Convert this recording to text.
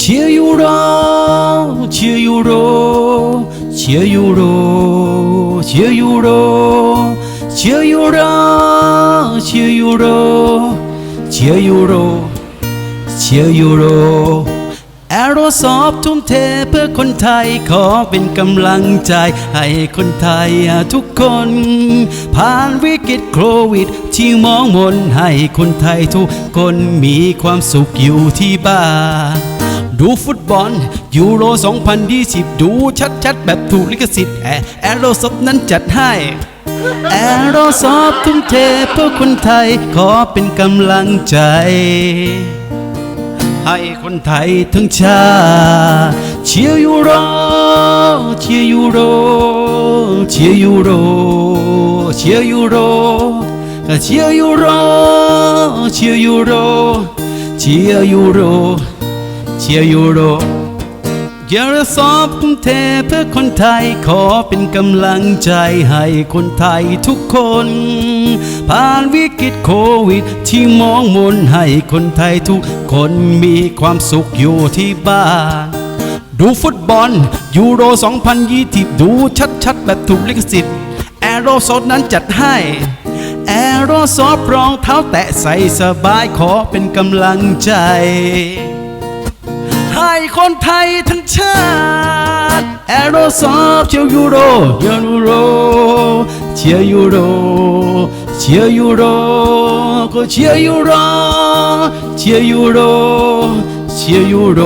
Chiuro, chiuro, chiuro, chiuro, chiuro, chiuro, chiuro, chiuro. แอโรซอฟทุ่มเทเพื่อคนไทยขอเป็นกำลังใจ ให้คนไทยทุกคน ผ่านวิกฤตโควิด ที่มองมนให้คนไทยทุกคนมีความสุขอยู่ที่บ้าน ดูฟุตบอลยูโร 2020 ดูชัดๆ แบบถูกลิขสิทธิ์แอแอโรซอฟนั้นจัดให้แอโรซอฟทุ่มเทเพื่อคนไทย ขอเป็นกำลังใจ ให้คนไทยทั้งชาติเชียร์ยูโร เชียร์ยูโร เชียร์ยูโร เชียร์ยูโรเชียร์ยูโร เชียร์ยูโร เชียร์ยูโร เชียร์ยูโรเยาสอบกรุงเทพเพื่อคนไทยขอเป็นกำลังใจให้คนไทยทุกคน ผ่านวิกฤตโควิด ที่มองมนให้คนไทยทุกคนมีความสุขอยู่ที่บ้านดูฟุตบอลยูโร 2020 ดูชัดๆ แบบถูกลิขสิทธิ์แอโรโซดนั้นจัดให้แอโรซอฟรองเท้าแตะใส่สบายขอเป็นกำลังใจ ให้คนไทยทั้งชาติแอโรซอฟเชียร์ยูโรเชียร์ยูโรเชียร์ยูโรเชียร์ยูโรก็เชียร์ยูโรเชียร์ยูโรเชียร์ยูโร